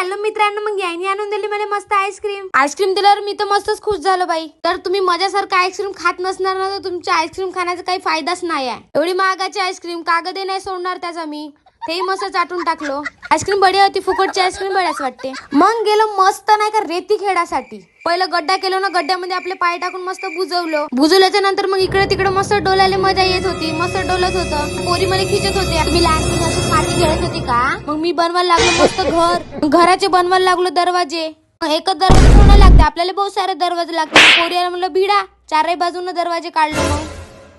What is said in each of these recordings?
Hello मित्रांनो मग यायनी आणून दिली मला मस्त आईस्क्रीम. आईस्क्रीम दिल्यावर मी तर मस्तच खुश झालो बाई. तर तुम्ही माझ्यासारखं आईस्क्रीम खात नसणार ना तर तुमच्या आईस्क्रीम खाण्याचा काही फायदाच नाही आहे. एवढी महागाची आईस्क्रीम कागदही नाही सोडणार त्याचा मी. तेही मस्त चाटून टाकलो. आईस्क्रीम बढिया होती फुकटची आईस्क्रीम बढ्याच वाटते. मग गेलो मस्त नाही का रेती खेळासाठी पहिलं गड्डा केलो ना गड्ड्यामध्ये आपले पाय टाकून मस्त बुजवलो. बुजवल्याच्या नंतर मग इकडे तिकडे मस्त डोलायला मजा येत होती मस्त डोलत होतं. पोरी मला खिचत होते. मी लहानपणी अशी माती खेळत होती का? मग मी बनवायला लागलो मस्त घर. घराचे बनवायला लागलो दरवाजे. एकच दरवाजा थोडा लागते आपल्याला बहुत सारे दरवाजे लागते पोरी म्हणलं भिडा. चारही बाजूने दरवाजे काढले मग.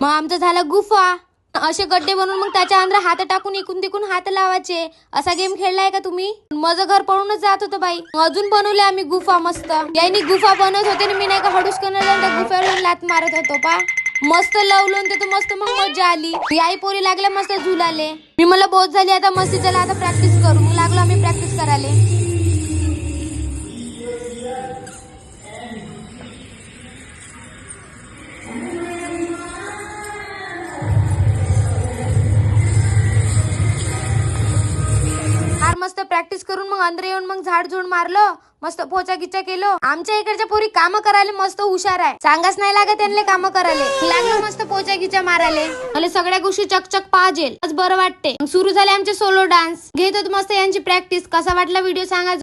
मग आमचं झालं गुफा. असे गड्डे बनवून मग त्याच्या अंदर हात टाकून इकून तिकून हात लावायचे. असा गेम खेळलाय का तुम्ही? माझं घर पळूनच जात होतं बाई. अजून बनवले आम्ही गुफा मस्त. यानी गुफा बनवत होते ना मी नाही का हडूस करणार गुफ्यावर लात मारत होतो पा. मस्त लावलं ते तर मस्त मग मजा आली. याही पोरी लागल्या मस्त झुलाले. मी मला बोध झाली आता मस्ती चला आता प्रॅक्टिस करू. मग लागलो आम्ही प्रॅक्टिस करायला. प्रॅक्टिस करून मग अंदर येऊन मग झाड झुड मारलं मस्त पोचा गिचा केलो. आमच्या इकडच्या पोरी काम करायला मस्त हुशार आहे. सांगाच नाही लागत त्यांना काम करायला. लागलं मस्त पोचा गिचा मारायला. मला सगळ्या गोष्टी चकचक पाहिजे आज बरं वाटते सुरू झाले आमचे सोलो डान्स घेत मस्त यांची प्रॅक्टिस कसा वाटला व्हिडिओ सांगा.